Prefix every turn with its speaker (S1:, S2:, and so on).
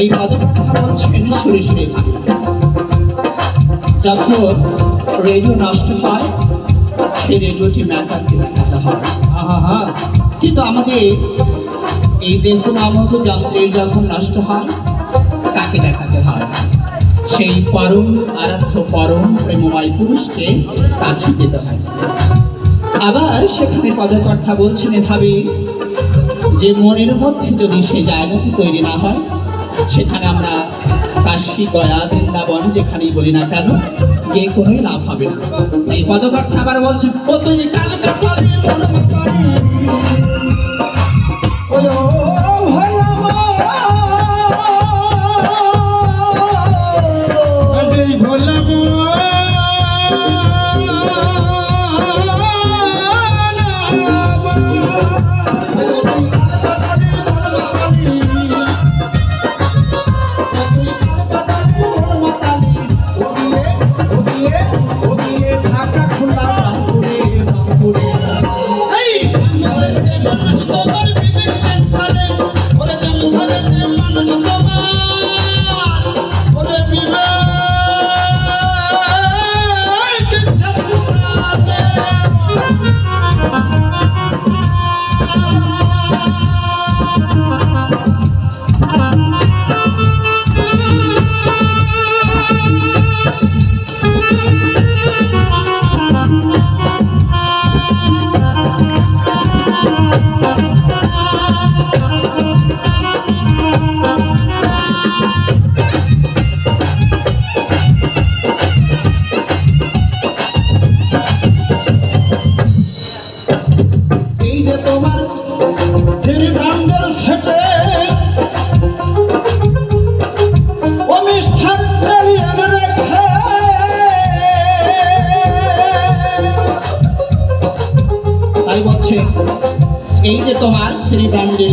S1: এই পদকথা বলছেন সুরে সুরে যখন রেডিও নষ্ট হয়, সেই রেডিওটি ম্যাকারকে দেখাতে হয়।
S2: আহা হা
S1: কিন্তু আমাদের এই দেহ নামক যন্ত্রের যখন নষ্ট হয়, তাকে দেখাতে হয়। সেই পরম আরাধ্য পরম প্রেমময় পুরুষকে কাছে যেতে হয়। আবার সেখানে পদকর্তা বলছেন এভাবে যে মনের মধ্যে যদি সেই জায়গাটি তৈরি না হয় সেখানে আমরা কাশি গয়া, বৃন্দাবন যেখানেই বলি না কেন, গিয়ে কোনোই লাভ হবে না। এই পদকর্তা আবার বলছেন ও কালকে তাই বলছে এই যে তোমার
S2: থ্রি ব্যান্ডের